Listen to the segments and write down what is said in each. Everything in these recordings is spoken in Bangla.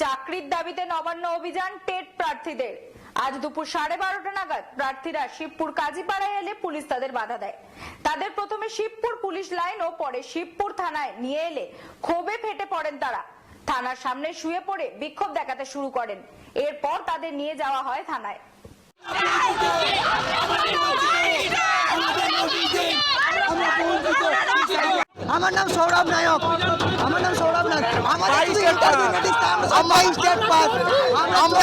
চাকরির দাবিতে নবান্ন অভিযান টেট প্রার্থীদের। আজ দুপুর সাড়ে বারোটা নাগাদ প্রার্থীরা শিবপুর কাজীপাড়ায় এলে পুলিশ তাদের বাধা দেয়। তাদের প্রথমে শিবপুর পুলিশ লাইন ও পরে শিবপুর থানায় নিয়ে এলে ক্ষোভে ফেটে পড়েন তারা। থানার সামনে শুয়ে পড়ে বিক্ষোভ দেখাতে শুরু করেন। এরপর তাদের নিয়ে যাওয়া হয় থানায়। আমার নাম সৌরভ নায়ক। আমার নাম সৌরভ নায়ক। আমরা মাইন্ডসেট পাস আমরা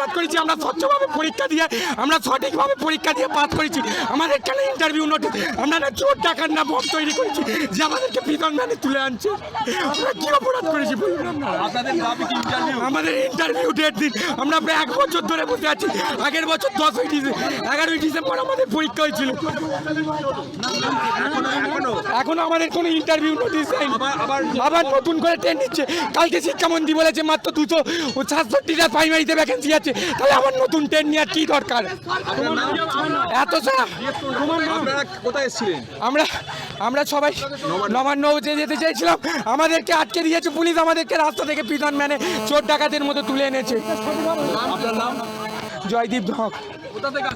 অপরাধ করেছি আমরা স্বচ্ছভাবে পরীক্ষা দিয়ে আমরা সঠিকভাবে পরীক্ষা দিয়ে পাস করেছি। আমাদের কেন ইন্টারভিউ নোটিস আমরা না চোর টাকার না বম তৈরি করেছি যে আমাদেরকে বিধান ম্যানে তুলে আনছে। আমরা কি অপরাধ করেছি বলুন আমাদের ইন্টারভিউ ডেট দিন আমরা প্রায় এক বছর ধরে বসে আছি। আগের বছর দশই ডিসেম্বর এগারোই ডিসেম্বর আমাদের পরীক্ষা হয়েছিল। এখনও আমাদের কোনো ইন্টারভিউ নোটিস নেই আবার নতুন করে ট্রেন নিচ্ছে। কালকে শিক্ষামন্ত্রী বলেছে মাত্র দুশো সাতষট্টিটা প্রাইমারিতে ভ্যাকেন্সি আছে। তাহলে আমার নতুন ট্রেন নেওয়ার কি দরকার? এত কোথায় এসেছিলেন? আমরা আমরা সবাই নবান্ন যেতে চাইছিলাম। আমাদেরকে আটকে দিয়েছে পুলিশ আমাদেরকে রাস্তা থেকে পিটন ম্যানে চোর ডাকাতের মতো তুলে এনেছে। জয়দীপ ধক কোথা থেকে